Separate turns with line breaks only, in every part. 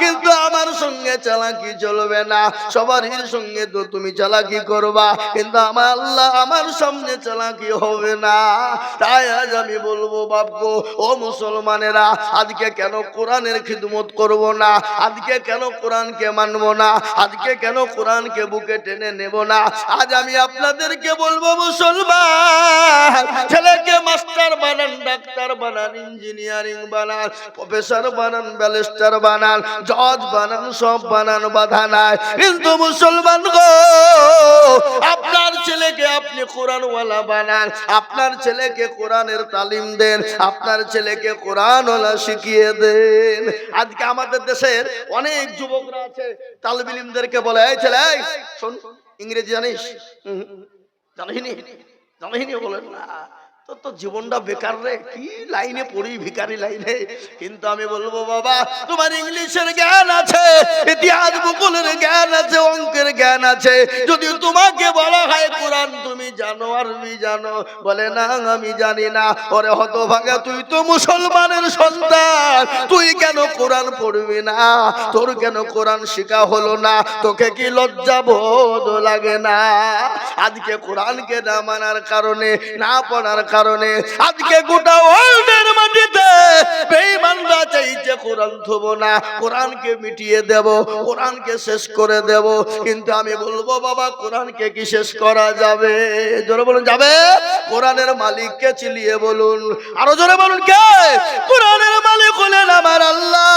কিন্তু আমার সঙ্গে চালাকি চলবে না। সবারই সঙ্গে তো তুমি চালাকি করবা, কিন্তু আমার আল্লাহ আমার সামনে চালাকি হবে না। তাই আজ আমি বলব বাপগো ও মুসলমানেরা, আজকে কেন কোরআনের খিদমত করব না? আজকে কেন কোরআনকে মানবো না? আজকে কেন কোরআনকে বুকে টেনে নেব না? আজ আমি আপনাদেরকে বলব, মুসলমান, ছেলেকে মাস্টার বানান, ডাক্তার বানান, ইঞ্জিনিয়ারিং বানান, প্রফেসর বানান, ব্যারিস্টার বানান, জজ বানান সব বানান বাধা নাই। কিন্তু মুসলমান গো, আপনার ছেলেকে আপনি কোরআনওয়ালা বানান, আপনার ছেলেকে কোরআনের তালিম দেন, আপনার ছেলেকে কোরআনওয়ালা শিখিয়ে দেন। আজকে আমাদের দেশের অনেক যুবকরা আছে তালবিলিমদেরকে বলে, এই ছেলে শোন, ইংরেজি জানিস? জানিনি জানিনি বলেন না। জীবনটা বেকার রে, কি লাইনে পড়ি ভিখারি লাইনে? কিন্তু আমি বলব, বাবা, তোমার ইংলিশের জ্ঞান আছে, ইতিহাস ভূগোলের জ্ঞান আছে, অঙ্কের জ্ঞান আছে। যদি তোমাকে বলা হয় কোরআন, তুমি জানো আরবি জানো। বলে, না, আমি জানি না। ওরে হতভাগা, তুই তো মুসলমানের সন্তান। তুই কেন কোরআন পড়বি না? তোর কেন কোরআন শেখা হলো না? তোকে কি লজ্জা বোধ লাগে না? আজকে কোরআনকে না মানার কারণে, না পড়ার কারণে আজকে গোটা ওয়ার্ল্ডের মাটিতে বেঈমানরা চাইছে কোরআন থব না, কোরআনকে মিটিয়ে দেব, কোরআনকে শেষ করে দেব। কিন্তু আমি বলব, বাবা, কোরআনকে কি শেষ করা যাবে? জোরে বলুন, যাবে? কোরআনের মালিককে চিলিয়ে বলুন। আরও জোরে বলুন, কে? কোরআনের মালিক হলেন আমার আল্লাহ।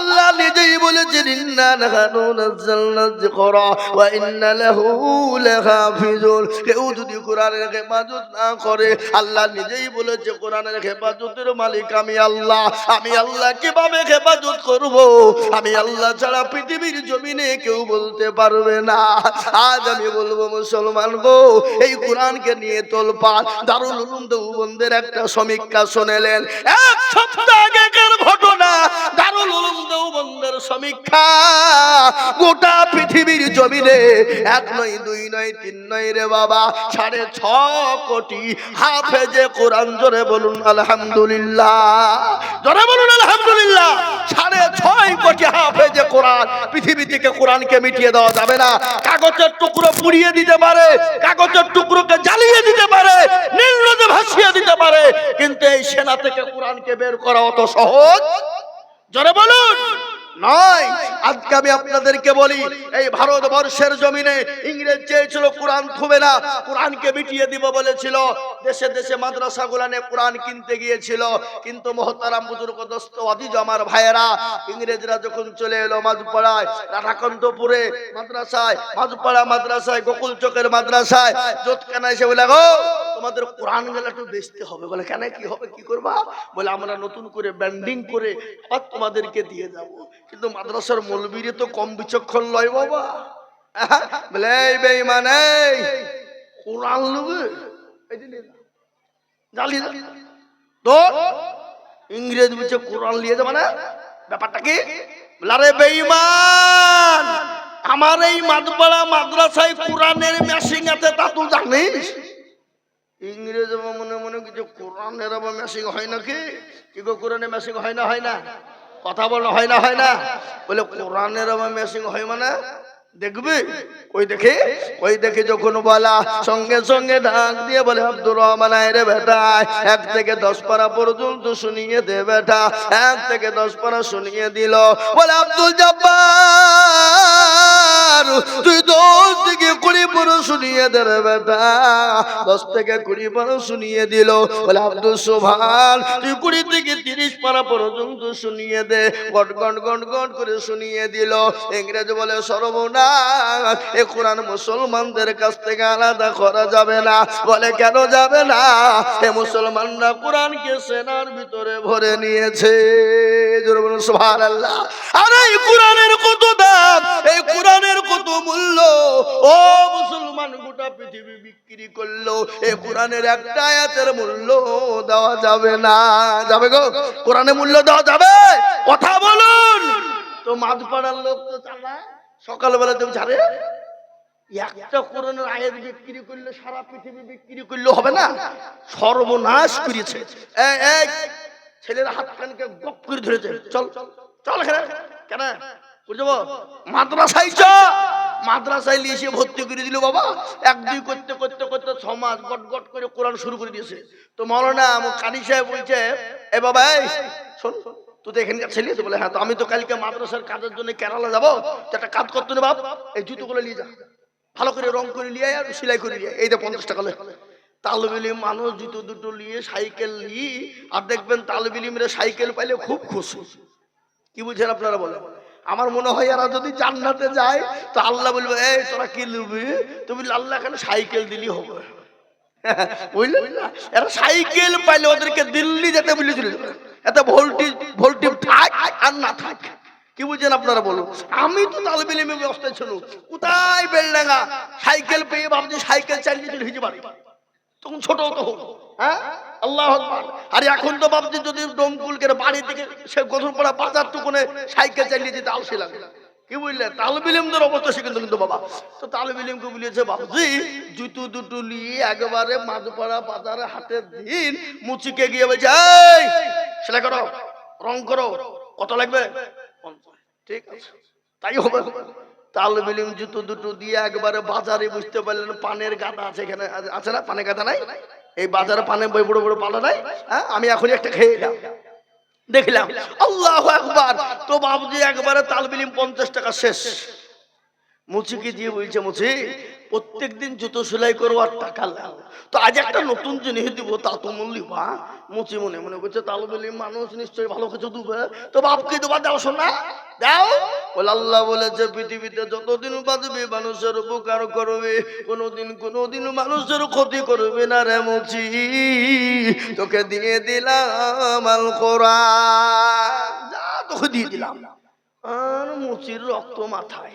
আল্লাহ নিজেই বলেছেন, ইন্না নাহানু নাযালনা যিকরা ওয়া ইন্না লাহু লাহাফিজুন। কেউ যদি কোরআনের হেফাজত না করে, আল্লাহ নিজেই বলেছে, কোরআনের হেফাজতের মালিক আমি আল্লাহ। আমি আল্লাহ কীভাবে হেফাজত করব? আমি আল্লাহ ছাড়া পৃথিবীর জমিনে কেউ বলতে পারবে না। আজ আমি বলব, মুসলমান গো, এই কোরআনকে নিয়ে তোলপাড়। দারুল উলুম দেওবন্দের একটা সমীক্ষা শুনেলেন। এক সপ্তাহ আগেকার ঘটনা, দারুল উলুম দেওবন্দের সমীক্ষা। গোটা পৃথিবীর জমিনে এক নয়, দুই নয়, তিন নয় রে বাবা, সাড়ে ছ কোটি হাফেজে কোরআন। জোরে বলুন, আলহামদুলিল্লাহ। জোরে বলুন, আলহামদুলিল্লাহ। সাড়ে ছয় কোটি হাফেজে কোরআন। পৃথিবী থেকে কোরআনকে মিটিয়ে দেওয়া যাবে না। কাগজের টুকরো পুড়িয়ে দিতে পারে, কাগজের টুকরোকে জ্বালিয়ে দিতে পারে নীল নদে ভাসিয়ে দিতে পারে। কিন্তু এই সেনা থেকে কোরআনকে বের করা অত সহজ জোরে বলুন। নয়, আজকে আমি আপনাদেরকে বলি, এই ভারতবর্ষের জমিনে ইংরেজ চেয়েছিল কোরআন না, কোরআনকে মিটিয়ে দিব বলেছিল। দেশে দেশে মাদ্রাসা গুলানে কোরআন কিনতে গিয়েছিল। কিন্তু মহতারাম বুজুর্গ দোস্ত অদিজ আমার ভাইয়েরা, ইংরেজরা যখন চলে এলো মাঝপাড়ায়, রাধাকান্তপুরে মাদ্রাসায়, মাঝপাড়া মাদ্রাসায়, গোকুল চকের মাদ্রাসায় জোতখানা এসে বলে, গো তোমাদের কোরআনগুলা একটু বেচতে হবে। বলে, কেন, কি হবে, কি করবা? বলে, আমরা নতুন করে ব্যান্ডিং করে আবার তোমাদেরকে দিয়ে যাব। কিন্তু মাদ্রাসার মৌলবীরে তো কম বিচক্ষণ লয় বাবা। বলে, এই বেঈমান কোরআন। জ্বালি জ্বালি তো ইংরেজ বলছে কোরআন নিয়ে যাবে না ব্যাপারটা কি? আরে বেঈমান, আমার এই মাদপাড়া মাদ্রাসায় কোরআনের মেশিং আছে, তা তুই জানিস? ইংরেজ মনে মনে কিছু কোরআনের আবার মেশিং হয় নাকি? কি গো কোরআনে মেশিং হয় না হয় না? কথা বলো হয় না হয় না? বলে কোরআনের আবার মেশিং হয় মানে? দেখবি? ওই দেখে? ওই দেখে যখন বলা সঙ্গে সঙ্গে ডাক দিয়ে বলে, আব্দুর রহমান রে বেটা, এক থেকে দশ পারা পর্যন্ত শুনিয়ে দে বেটা। এক থেকে দশ পারা শুনিয়ে দিল। বলে, আব্দুল জব্বার তুই দশ থেকে কুড়ি পরে শুনিয়ে দে রে বেটা। দশ থেকে কুড়ি পারা শুনিয়ে দিল। বলে, আব্দুল তুই কুড়ি থেকে তিরিশ পারা পর্যন্ত শুনিয়ে দে। গট করে শুনিয়ে দিল। ইংরেজ বলে সর্বনা এ কোরআন মুসলমানদের কাছ থেকে আলাদা করা যাবে না। বলে, কেন যাবে না? এ মুসলমানরা কোরআনকে সেনার ভিতরে ভরে নিয়েছে। আর, এই কোরআনের কত দাম এই কোরআনের কত মূল্য? ও মুসলমান, গোটা পৃথিবী বিক্রি করল। এই কোরআনের একটা আয়াতের মূল্য দেওয়া যাবে না। যাবে গো? কোরআনে মূল্য দেওয়া যাবে? কথা বলুন। তো মাঝপাড়ার লোক তো চালায়। সকালবেলা তুমি ছাড়ে একটা কোরআনের আয়াত বিক্রি করলে সারা পৃথিবী বিক্রি করলে হবে না? সর্বনাশ করেছে। ছেলের হাত কানকে গপ করে ধরেছে। চল চল এখানে কেন? ভর্তি বাবা। এক, দুই করতে করতে করতে গট গট শুরু তো এ বাবা শোন বলে হ্যাঁ তো আমি তো কালকে মাদ্রাসার কাজের জন্য কেরালা যাব একটা কাজ করতে না বাপ, এই জুতোগুলো নিয়ে যা। ভালো করে রং করে নিয়ে আর সেলাই করে নিয়ে। এই তো পঞ্চাশ টাকা লে। তালবিলি মানুষ জুতো দুটো নিয়ে সাইকেল নিয়ে, আর দেখবেন তালবিলিমরে সাইকেল পাইলে খুব খুশি। কি বুঝছেন আপনারা বলেন? আমার মনে হয় এরা যদি জান্নাতে যায়, তো আল্লাহ বলবে, এই, তোরা কি নিবি তুমি আল্লাহ এখানে সাইকেল দিলি হবে? বুঝলেন না? এরা সাইকেল পাইলে ওদেরকে দিল্লি যেতে বলেছিল। এত ভোল্টি ভোল্টি থাক আর না থাক। কি বুঝছেন আপনারা বলুন? আমি তো তালবিলিমে ব্যবস্থায় ছিল কোথায় বেলডাঙ্গা? সাইকেল পেয়ে ভাবছি সাইকেল চালিয়ে চলে হিজে বাড়ি। তখন ছোট তখন হ্যাঁ? আল্লাহ আকবার। আর এখন তো ভাবছি যদি ডোমকুলকে বাড়ি থেকে সে গধুরপাড়া বাজার টুকুনে সাইকেল চালিয়ে যেতে আলসে লাগে। কি বুঝলে? তালবিলিমদের অবস্থা সে কিন্তু বাবা। তো তালবিলিমকে বলেছে বাবজি, জুতু দুটো নিয়ে একেবারে মাঝপাড়া বাজারে হাতে দিন মুচিকে গিয়ে বলছে, এই সেলাই করো, রং করো, কত লাগবে? ঠিক আছে। তাই হবে। তাল মিলিম জুতো দুটো দিয়ে একবারে বাজারে বুঝতে পারলেন পানের গাদা আছে এখানে। আছে- না? পানের গাদা নাই? এই বাজারে পানে বই বড় বড় পালা নাই? হ্যাঁ? আমি এখন একটা খেয়ে এলাম দেখলাম। আল্লাহ একবার তো বাবুজি একবারে তাল মিলিম পঞ্চাশ টাকা শেষ। মুচিকে দিয়ে বলছে মুচি প্রত্যেক দিন জুতো সেলাই করব আর টাকা লাও তো আজ একটা নতুন জিনিস দিব, তা তো মূল্য বা মুচি মনে মনে করছে তাল বলি মানুষ নিশ্চয়ই ভালো কিছু দেবে। তো বাপকে দেবা? দাও শোনা দাও। বলে আল্লাহ বলেছে, পৃথিবীতে যতদিন বাঁচবে, মানুষের উপকার করবে। কোনোদিন কোনোদিন মানুষের ক্ষতি করবে না রে মুচি। তোকে দিয়ে দিলাম আল কোরআন। যা তোকে দিয়ে দিলাম। আর মুচির রক্ত মাথায়।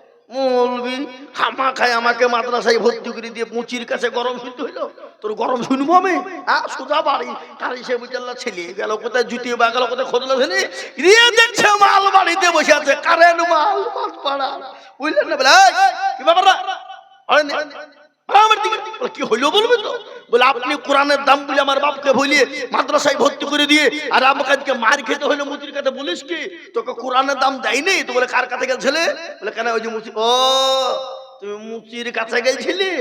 মৌলবি খামা খায় আমাকে মাদ্রাসায় ভর্তি করে দিয়ে মুচির কাছে গরম শুনতে হইল তোর গরম শুনব আমি হ্যাঁ সোজা বাড়ি তার সে বুঝাল্লা ছেলে গেল কোথায় জুতি বা গেল কোথায় খোঁজলো ছেলে দিয়ে দেখছে মাল বাড়িতে বসে আছে কারেন মাল মাছ পাড়া বুঝলেন না বলে কি ব্যাপার কি হইল বলবে তো বলে, আপনি কোরআনের দাম বলে আমার বাপকে ভুলিয়ে মাদ্রাসায় ভর্তি করে দিয়ে আর আমাকে মার খেতে হইল মুচির কাছে বলিস কি? তোকে কোরআনের দাম দেয়নি? তো বলে, কার কাছে গেছিলে? বলে, কেন ওই যে মুচি ও, তুমি মুচির কাছে গেছিলি?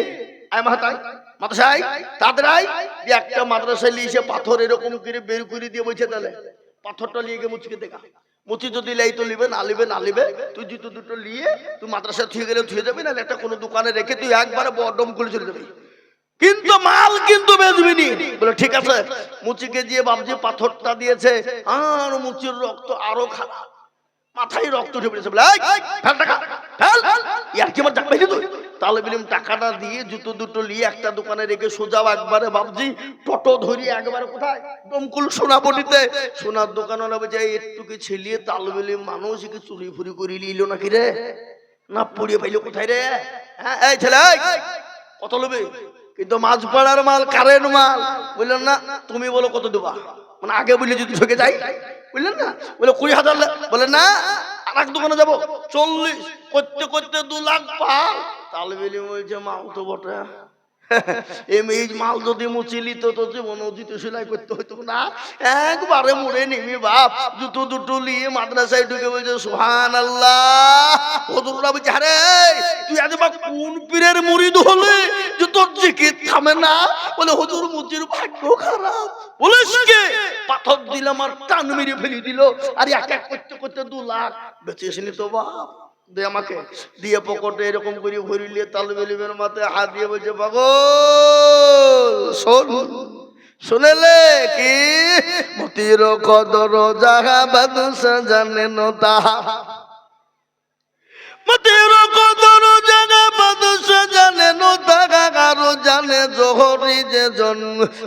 মাদ্রাসায়? একটা মাদ্রাসায় পাথর এরকম বের করে দিয়ে বলছে তাহলে। পাথরটা নিয়ে গিয়ে মুচি যদি লাই তো না না তুই জুতো দুটো তুই থুয়ে গেলে থুয়ে যাবি না একটা কোনো দোকানে রেখে তুই একবারে বড় বডম করে চলে যাবি। কিন্তু মাল কিন্তু বেচবি নি বলে ঠিক আছে মুচিকে দিয়ে বাবজি পাথরটা দিয়েছে আর মুচির রক্ত আরও খারাপ। মাথায় রক্ত বলে "এই, ফেল টাকা ফেল ইয়ার কি টাকাটা দিয়ে জুতো দুটো একটা দোকানে রেখে একবারে টোটো ধরিয়ে একবারে কোথায়? ডমকুল সোনার দোকানওয়ালা বলছে "এই একটুকে ছেলিয়ে তাল মানুষ চুরি ফুরি করে নিল নাকি রে? না পড়িয়ে পাইলো কোথায় রে? হ্যাঁ এই ছেলে কত নেবে? কিন্তু মাছ পাড়ার মাল কারেন্ট মাল। বুঝলেন না, তুমি বলো কত দেবা? মানে আগে বললে যদি ঢুকে যাই। বুঝলেন না। বলে, কুড়ি হাজার বলে, না আর এক দোকানে যাব। চল্লিশ, করতে করতে দু লাখ পাল তাহলে বেলি বলছে, মাও তো বটে। এই মাল যদি মুচিলি তো তো জীবন জুতো সেলাই করতে হইতো না। একবারে মুড়ে নিবি বাপ। জুতো দুটো নিয়ে মাদ্রাসায় ঢুকে বলছে সুহান আল্লাহ হদুররা বলছে, আরে তুই আজ বা কোন পীরের মুরিদ হলে যে তোর জিকির থামে না? বলে, হুজুর, মুচির ভাগ্য খারাপ। বলিস কে? পাথর দিলাম আর টান মেরে ফেলে দিল। আর এক এক করতে করতে দু লাখ। বেঁচে আসেনি তো বাপ। দে আমাকে। দিয়ে পকেটে এরকম করে ভরিলে তালবেলিমের মাথায় হাত দিয়ে বলছে পাগল শোন শুনেলে কি? মতির কদর যাহা বাদুসা জানেন তাহা মতির জাগা সে জানে জহরি যে জন।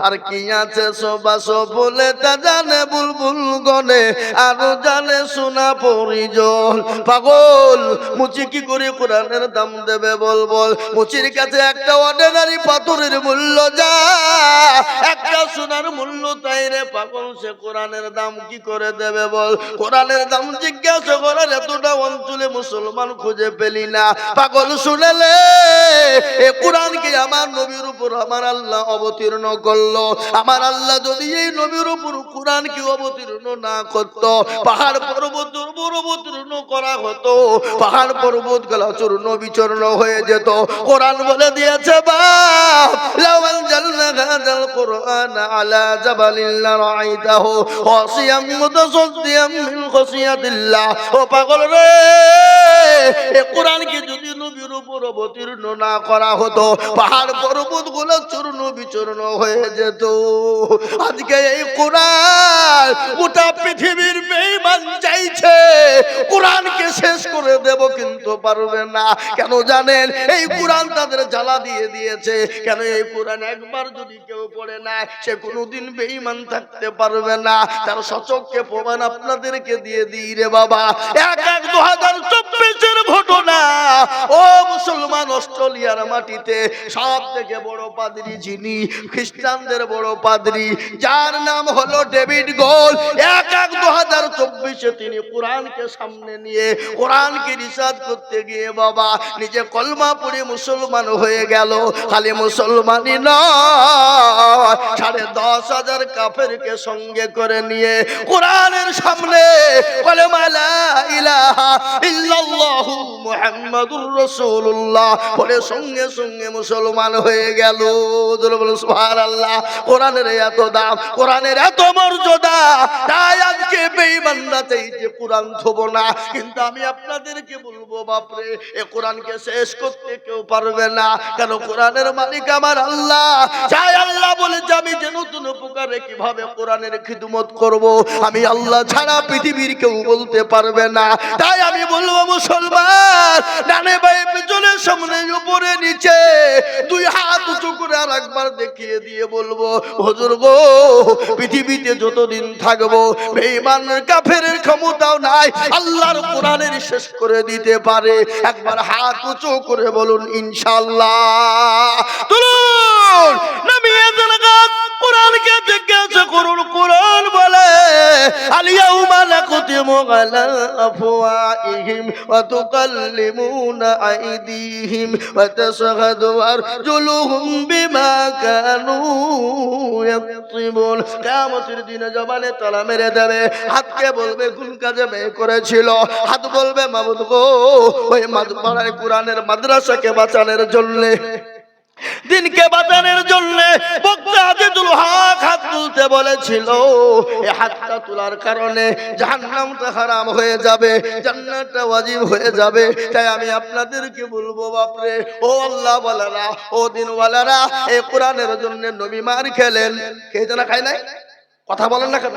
আর কি আছে সবাস বলে তা জানে বুলবুল গনে। আরও জানে সোনা পরিজন। পাগল, মুচি কি করে কোরআনের দাম দেবে বল বল। মুচির কাছে একটা অর্ডিনারি পাথরের মূল্য যা। একটা সোনার মূল্য তাই রে পাগল, সে কোরআনের দাম কি করে দেবে বল? কোরআনের দাম জিজ্ঞাসা করার এতটা অঞ্চলে মুসলমান খুঁজে পেলি না। পাগল শুনেলে এ কোরআন কি আমার নবীর উপর আমার আল্লাহ অবতীর্ণ করল। আমার আল্লাহ যদি এই নবীর হয়ে যেত। কোরআন বলে দিয়েছে পাগল রে, এ কোরআন কি যদি নবীর উপর অবতীর্ণ না করা হতো। পাহাড় পর্বতগুলো চূর্ণ বিচূর্ণ হয়ে যেত। আজকে এই কোরআন গোটা পৃথিবীর বেঈমান চাইছে। কোরআনকে শেষ করে দেব কিন্তু পারবে না। কেন জানেন? এই কোরআন তাদের জ্বালা দিয়ে দিয়েছে। কেন এই কোরআন একবার যদি কেউ পড়ে না সে কোনোদিন বেঈমান থাকতে পারবে না। তার সচককে প্রমাণ আপনাদেরকে দিয়ে দিই রে বাবা। এক এক দু হাজার চব্বিশের ঘটনা। ও মুসলমান অস্ট্রেলিয়ার মাটিতে সব থেকে বড় পাদ্রী যিনি খ্রিস্টানদের বড় পাদ্রী, যার নাম হলো ডেভিড গোল। এক এক দু হাজার চব্বিশে তিনি কোরআনকে সামনে নিয়ে, কোরআনকে রিসার্চ করতে গিয়ে বাবা নিজে কলমা পড়ে মুসলমান হয়ে গেল। খালি মুসলমানই নয়, সাড়ে দশ হাজার কাফেরকে সঙ্গে করে নিয়ে কোরআনের সামনে কলেমা ইলাহা ইল্লাল্লাহু মুহাম্মাদুর রাসূলুল্লাহ পরে সঙ্গে সঙ্গে মুসলমান হয়ে গেল। বলো কোরআনের এত দাম, কোরআনের এত মর্যাদা। তাই আজকে বেঈমানরা চাইছে কোরআন থব না। কিন্তু আমি আপনাদেরকে বলব, বাপরে, এ কোরআনকে শেষ করতে কেউ পারবে না। কেন কোরআনের মালিক আমার আল্লাহ। চাই আল্লাহ বলেছে, আমি যে নতুন উপকারে কীভাবে কোরআনের খিদমত করব, আমি আল্লাহ ছাড়া পৃথিবীর কেউ বলতে পারবে না। তাই আমি বলব, মুসলমান, ডানে বাই পেছনে, সামনে উপরে নিচে দুই হাত উঁচু করে আর একবার দেখিয়ে দিয়ে বলব, হুজুর গো, পৃথিবীতে যতদিন থাকব বেঈমানের কাফেরের ক্ষমতাও নাই, আল্লাহর কোরআনের শেষ করে দিতে পারে। একবার হাত উঁচু করে বলুন, ইনশাআল্লাহ। তুলুন গাছ, কোরআনকে করুন কোরআন বলে। আফওয়াইহিম ওয়া তুকাল্লিমুনা আইদিহিম ওয়া আরজুলুহুম বিমা কানু কিয়ামতের দিনে জবানে তালা মেরে দেবে। হাতকে বলবে, কোন কাজে ব্যয় করেছিল? হাত বলবে, মাবুদ গো, ওই মাদুপাড়ায় কোরআনের মাদ্রাসাকে বাঁচানোর জন্যে। দিনকে বাঁচানোর জন্য বক্তা হাত তুলতে বলেছিল। হাতটা তোলার কারণে জাহান্নামটা হারাম হয়ে যাবে, জান্নাতটা ওয়াজিব হয়ে যাবে। তাই আমি আপনাদেরকে বলব, বাপরে, ও আল্লাহ ওয়ালারা, ও দিনওয়ালারা এই কোরআনের জন্য নবী মার খেলেন। কে যেন খায় নাই? কথা বলেন না কেন?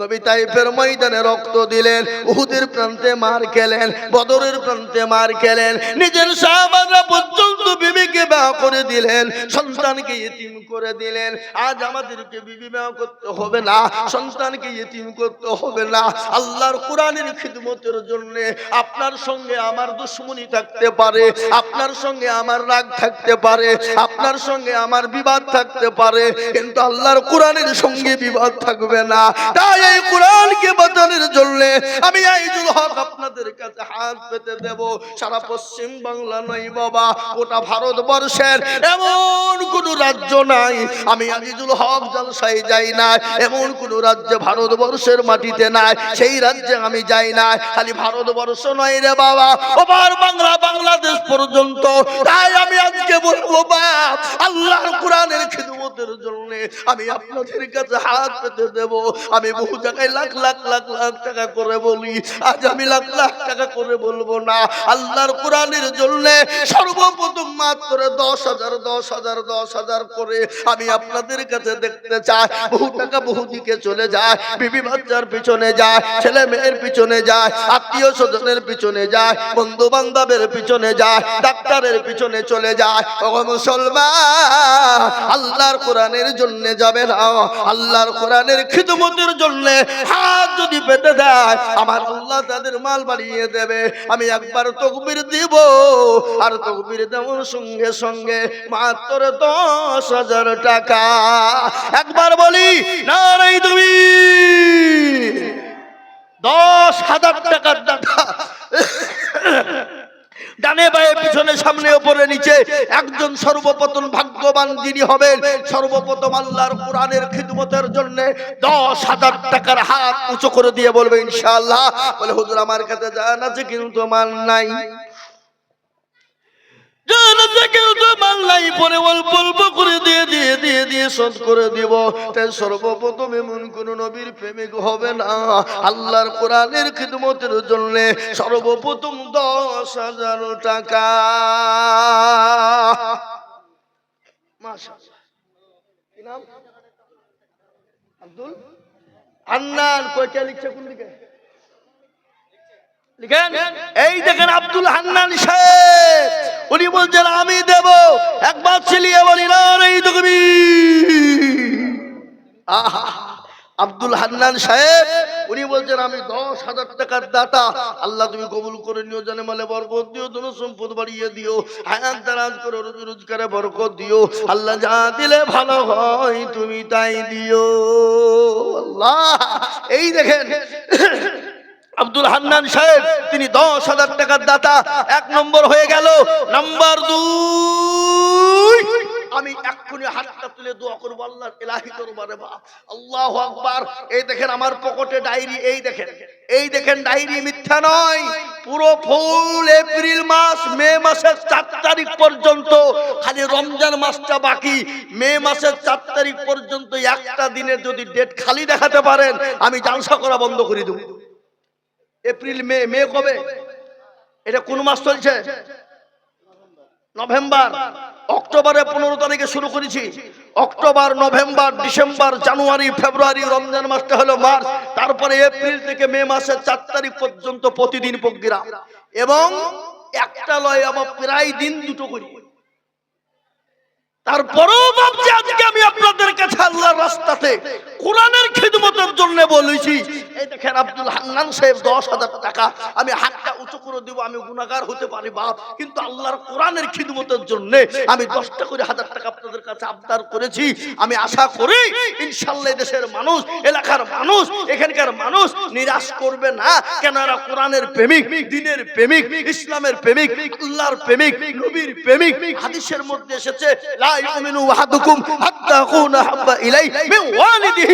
নবী তাইফের ময়দানে রক্ত দিলেন, উহুদের প্রান্তে মার খেলেন, বদরের প্রান্তে মার খেলেন, নিজের সাহাবারা পর্যন্ত বিবিকে বিবাহ করে দিলেন, সন্তানকে ইতিম করে দিলেন। আজ আমাদেরকে বিবি বিবাহ করতে হবে না, সন্তানকে ইতিম করতে হবে না। আল্লাহর কোরআনের খিদমতের জন্য আপনার সঙ্গে আমার দুশ্মনী থাকতে পারে, আপনার সঙ্গে আমার রাগ থাকতে পারে, আপনার সঙ্গে আমার বিবাদ থাকতে পারে, কিন্তু আল্লাহর কোরআনের সঙ্গে বিবাদ থাকবে না। তাই এই কোরআনকে বাঁচানোর জন্য আমি আইজুল হক আপনাদের কাছে হাত পেতে দেব। সারা পশ্চিম বাংলা নয় বাবা, গোটা ভারতবর্ষের এমন কোন রাজ্য নাই। আমি আজিজুল হক জলসাই যাই না, এমন কোন রাজ্যে ভারতবর্ষের মাটিতে নাই। সেই রাজ্যে আমি যাই না, খালি ভারতবর্ষ নয় রে বাবা। ওপার বাংলা বাংলাদেশ পর্যন্ত। তাই আমি আজকে বলব বাপ আল্লাহর কোরআনের খিদমতের জন্য আমি আপনাদের কাছে হাত পেতে দেব। আমি বহু জায়গায় লাখ লাখ লাখ লাখ টাকা করে বলি। আজ আমি লাখ লাখ টাকা বলব না। আল্লাহর কোরআনের জন্য সর্বপ্রথম মাত্র দশ হাজার দশ হাজার দশ হাজার করে আমি আপনাদের কাছে দেখতে চাই। বহু টাকা বহু দিকে চলে যায়, বিবি বাচ্চার পিছনে যায়, ছেলে মেয়ের পিছনে যায়, আত্মীয় স্বজনের পিছনে যায় বন্ধু বান্ধবের পিছনে যায়, ডাক্তারের পিছনে চলে যায়। মুসলমান, আল্লাহর কোরআনের জন্য যাবে না। আল্লাহর কোরআনের খিদমতের জন্য হাত যদি পেতে দেয়, আমার আল্লাহ তাদের মাল বাড়িয়ে দেবে। আমি একবার তকবির দিব আর তকবির দেওয়ার সঙ্গে সঙ্গে মাত্র দশ হাজার টাকা। একবার বলি না নাই তুমি। দশ হাজার টাকার টাকা ডানে বায়ে, পিছনে, সামনে, ওপরে, নিচে, একজন সর্বপ্রথম ভাগ্যবান যিনি হবেন, সর্বপ্রথম আল্লাহর কোরআনের খিদমতের জন্য দশ হাজার টাকার হাত উঁচু করে দিয়ে বলবে, ইনশাআল্লাহ। বলে, হুজুর, আমার কাছে জান আছে কিন্তু মান নাই। জান আছে কিন্তু পরে অল্প করে দিয়ে দিয়ে দিয়ে দিয়ে করে দিব। তাই সর্বপ্রথম এমন নবীর প্রেমিক হবে না। আল্লাহর জন্য সর্বপ্রথম দশ হাজার টাকা। আব্দুল? কয়টা লিখছে কোন দিকে? এই দেখেন আব্দুল হান্নান সাহেব উনি বলছেন, আমি দেব। একবার চিলিয়ে বলি, না এই দেখবি আহা, আব্দুল হান্নান সাহেব উনি বলছেন, আমি দশ হাজার টাকার দাতা। আল্লাহ তুমি কবুল করে নিও, জানে মালে বরকত দিও, ধন সম্পদ বাড়িয়ে দিও, হায়াত দারাজ করে রোজ রোজগারে বরকত দিও। আল্লাহ যা দিলে ভালো হয়, তুমি তাই দিও। আল্লাহ, এই দেখেন আব্দুল হান্নান সাহেব, তিনি দশ হাজার টাকার দাতা, এক নম্বর হয়ে গেল, নাম্বার দুই। আমি এক্ষুনি হাতটা তুলে দোয়া করব আল্লাহ এলাহি বাপ। আল্লাহ আকবার। এই দেখেন আমার পকেটে ডায়েরি, এই দেখেন এই দেখেন ডায়েরি মিথ্যা নয়। পুরো ফুল এপ্রিল মাস, মে মাসের চার তারিখ পর্যন্ত, খালি রমজান মাসটা বাকি। মে মাসের চার তারিখ পর্যন্ত একটা দিনের যদি ডেট খালি দেখাতে পারেন, আমি জালসা করা বন্ধ করে দেবো। এপ্রিল, মে মে কবে? এটা কোন মাস চলছে? নভেম্বর। অক্টোবরে পনেরো তারিখে শুরু করেছি। October, November, December, January, February, Ramzan মাসটা হলো মার্চ। তারপরে এপ্রিল থেকে মে মাসের চার তারিখ পর্যন্ত প্রতিদিন প্রোগ্রাম। এবং একটা লয় আবার প্রায় দিন দুটো করি। তারপরেও ভাবছি আজকে আমি আপনাদের কাছে আল্লাহর রাস্তাতে কোরআনের খিদমতের জন্য বলেছি। এই দেখেন আব্দুল হান্নান সাহেব, দশ হাজার টাকা। আমি হাতটা উঁচু করে দিব, আমি গুণাগার হতে পারি, বাপ। কিন্তু আল্লাহর কোরআনের খিদমতের জন্য আমি দশটা করে হাজার টাকা আপনাদের কাছে আবদার করেছি। আমি আশা করি, ইনশাল্লাহ দেশের মানুষ, এলাকার মানুষ, এখানকার মানুষ নিরাশ করবে না। কেন এরা কোরআনের প্রেমিক, দিনের প্রেমিক, ইসলামের প্রেমিক, আল্লাহর প্রেমিক, নবীর প্রেমিক হাদিসের মধ্যে এসেছে, লা ইউমিনু আহাদুকুম হাত্তা কুনা হাব্বা ইলাই মিন ওয়ালিদিহি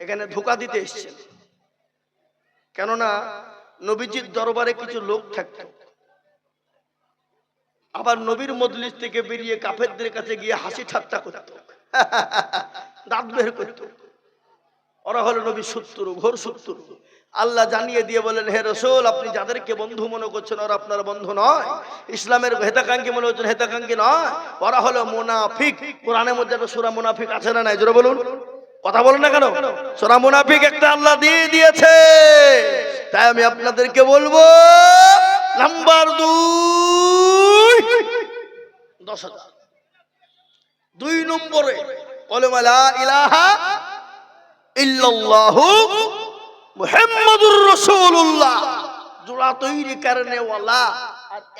এখানে ধোকা দিতে এসছেন। কেননা নবীজির দরবারে কিছু লোক থাকত। আবার নবীর মজলিস থেকে বেরিয়ে কাফেরদের কাছে গিয়ে হাসি ঠাট্টা করত। দাঁত বের করত। ওরা হলো নবী শত্রু ঘোর শত্রু আল্লাহ জানিয়ে দিয়ে বলেন, হে রসুল, আপনি যাদেরকে বন্ধু মনে করছেন, ওরা আপনার বন্ধু নয়। ইসলামের হেতাকাঙ্ক্ষী মনে করছেন, হেতাকাঙ্ক্ষী নয়। ওরা হলো মুনাফিক। কোরআনের মধ্যে একটা সুরা মুনাফিক আছে না নাই? জোরে বলুন। কথা বলুন না কেন? সোনা মুনাফিক একটা আল্লাহ দিয়ে দিয়েছে। তাই আমি আপনাদেরকে বলব, নাম্বার দুই, দশ হাজার। দুই নম্বরে কলমালা ইলাহা ইল্লাল্লাহু মুহাম্মাদুর রাসূলুল্লাহ। জোড়া তৈরি কারণে, ওয়ালা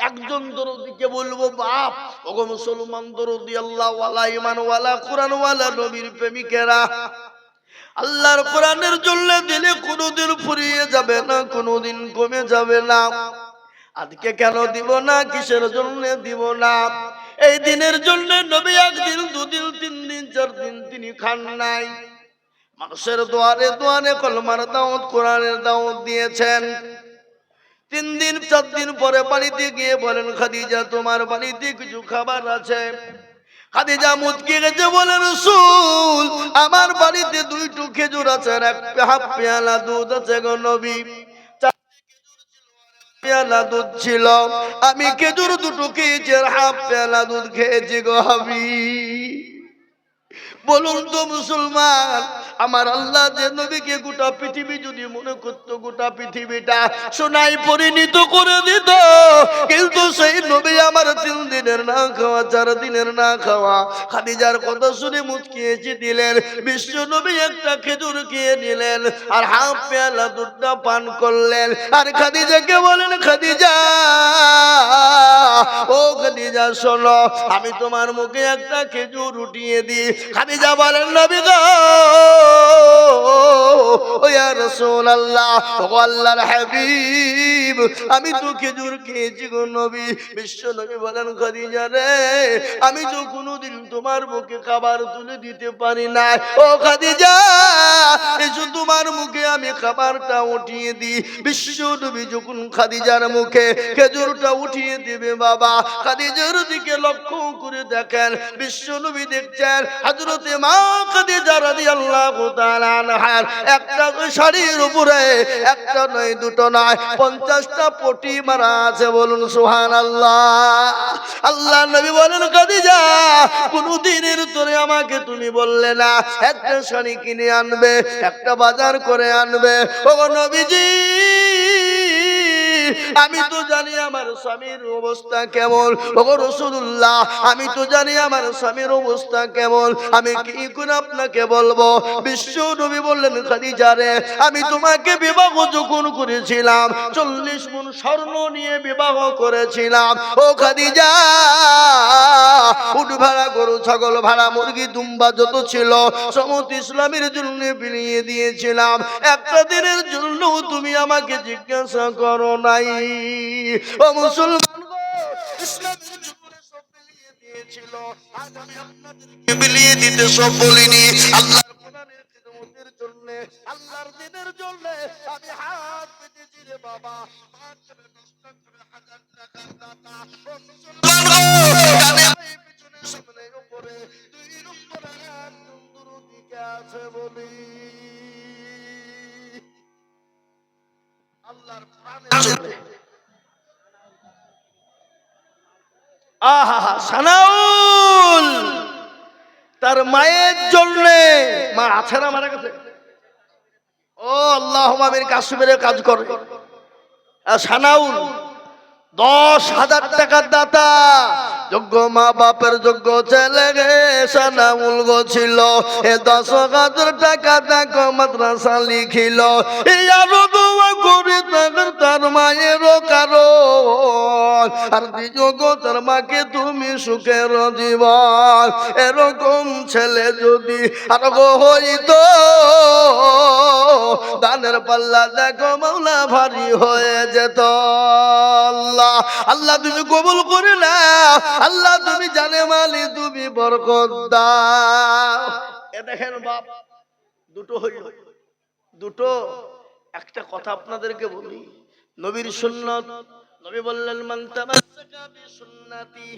একজন দরদিকে বলব, বাপ, ওগো মুসলমান দরদি আল্লাহ ওয়ালা ইমান ওয়ালা কোরআন ওয়ালা নবীর প্রেমিকেরা। আল্লাহর কোরআনের জন্য দিলে কোনোদিন ফুরিয়ে যাবে না, কোনোদিন কমে যাবে না। আজকে কেন দিব না, কিসের জন্য দিব না? এই দিনের জন্য নবী একদিন, দুদিন, তিন দিন, চার দিন তিনি খান নাই। মানুষের দোয়ারে দোয়ারে কলমার দাওয়াত, কোরআনের দাওয়াত দিয়েছেন। তিন দিন, চার দিন পরে বাড়িতে গিয়ে বলেন, খাদিজা, তোমার বাড়িতে কিছু খাবার আছে? খাদিজা মুচকে গেছে, বলেন, রসুল, আমার বাড়িতে দুইটু খেজুর আছে আর এক হাফ পেয়ালা দুধ আছে গো নবী। পেয়ালা দুধ ছিল, আমি খেজুর দুটো খেয়েছি আর হাফ পেয়ালা দুধ খেয়েছি গো হাবি বলুন তো, মুসলমান আমার আল্লাহ যে নবীকে গোটা পৃথিবী যদি মনে করতো, গোটা পৃথিবীটা সোনাই পরিণত করে দিত। কিন্তু সেই নবী আমার তিন দিনের না খাওয়া, চার দিনের না খাওয়া, খাদিজার কথা শুনে মুচকিয়েছি দিলেন। বিশ্ব নবী একটা খেজুর খেয়ে নিলেন আর হাফ পেয়ালা দুধটা পান করলেন। আর খাদিজাকে বলেন, খাদিজা, ও খাদিজা, শোনো, আমি তোমার মুখে একটা খেজুর উঠিয়ে দিই। খাদিজা বলেন, নবী গো আমি তো খেজুর খেয়েছি গো নবী। বিশ্ব নবী বলেন, খাদিজা রে, আমি তো কোনোদিন তোমার মুখে খাবার তুলে দিতে পারি না ও খাদিজা, এসো তোমার মুখে আমি খাবারটা উঠিয়ে দিই। বিশ্ব নবী যখন খাদিজার মুখে খেজুরটা উঠিয়ে দেবে, বাবা, খাদিজার দিকে লক্ষ্য করে দেখেন, বিশ্ব নবী দেখছেন, হযরতে মা খাদিজা আনহার একটা শাড়ির উপরে, একটা নয়, দুটো নয়, পঞ্চাশটা পটি মারা আছে বলুন সুহান আল্লাহ নবী বলেন খাদিজা কোন দিনের তোরে আমাকে তুমি বললে না, একটা শাড়ি কিনে আনবে, একটা বাজার করে আনবে। ও নবীজি আমি তো জানি আমার স্বামীর অবস্থা কেমন। ও রসুল্লাহ আমি তো জানি আমার স্বামীর অবস্থা কেমন। আমি কি করে আপনাকে বলব? বিশ্ব নবী বললেন, খাদিজা রে, আমি তোমাকে বিবাহ যখন করেছিলাম, চল্লিশ মন স্বর্ণ নিয়ে বিবাহ করেছিলাম। ও খাদিজা উট ভাড়া গরু, ছাগল ভাড়া, মুরগি, দুম্বা যত ছিল, সমস্ত ইসলামের জন্য বিলিয়ে দিয়েছিলাম। একটা দিনের জন্য তুমি আমাকে জিজ্ঞাসা করো নাই ও মুসলমান গো, ইসলামের জন্য সব বিলিয়ে দিয়েছিল। আজ আমি আপনাদেরকে বিলিয়ে দিতে সব বলিনি। আল্লাহর কোরআনের খিদমতের জন্য আল্লাহর দিনের জন্য আমি হাত পেতেছি রে বাবা। পাঁচ করে দশ করে হাজার টাকার দাতা। ও মুসলমান গো, ডানে পিছনে সামনে উপরে। দুই নম্বরে এক নম্বর আছে বলি। সানাউল! তার মায়ের জন্য মা আছে না মারা গেছে? ও আল্লাহ মামির কাশ্মীরে কাজ করে। সানাউল দশ হাজার টাকার দাতা। যোগ্য মা বাপের যোগ্য ছেলে গে সানাউল গো ছিল। এ দশ হাজার টাকা দেখো মাদ্রাসা লিখিল। এই আরও দোয়া করে তার মায়েরও কারণ। আর দ্বিযোগ তার মাকে তুমি সুখের জীবন। এরকম ছেলে যদি আর গো হইতো, দানের পাল্লা দেখো মাওলা ভারী হয়ে যেত। আল্লাহ আল্লাহ তুমি কবুল করে না আল্লাহ তুমি জানে মালি, তুমি বরকত দাও। এ দেখেন বাপ, দুটো হইল। দুটো একটা কথা আপনাদেরকে বলি। নবীর সুন্নত নবী বললেন মান তামাসসাকা বিসুন্নতি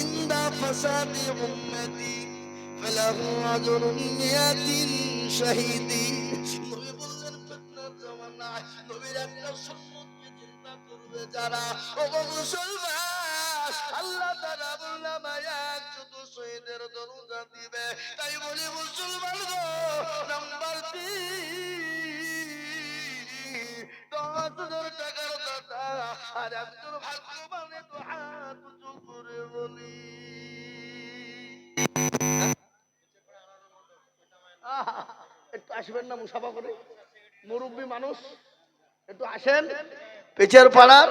ইনদা ফাসাদি উম্মতি ফালাহু আজরুন মিয়াতিন শাহীদি। নবী বললেন ফিতনার জামানায় নবীর একটা সুন্নতকে চিন্তা করবে যারা? ও মুসলমান আল্লাহ তাআলা বললাম এক যত শহীদের দরজা দিবে। তাই বলি মুসলমান গো নাম্বার দশ করে বলি। একটু আসবেন না মুসাফা করে? মুরব্বী মানুষ একটু আসেন। পেচার পাড়ার।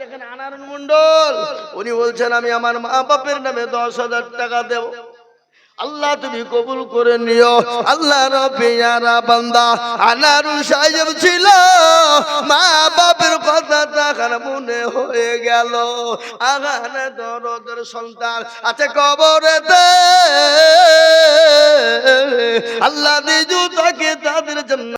দেখেন মন্ডল উনি বলছেন আমি আমার মা বাপের নামে দশ হাজার টাকা দেব। আল্লাহ তুমি কবুল করে নিও। আল্লাহ রবিয়ারা বান্দা আনারুল সাহেব ছিল। মা বাপের কথা তাহার মনে হয়ে গেল। আগানে দরদের সন্তান আছে কবরেতে। আল্লাহ নিজু তাকে তাদের জন্য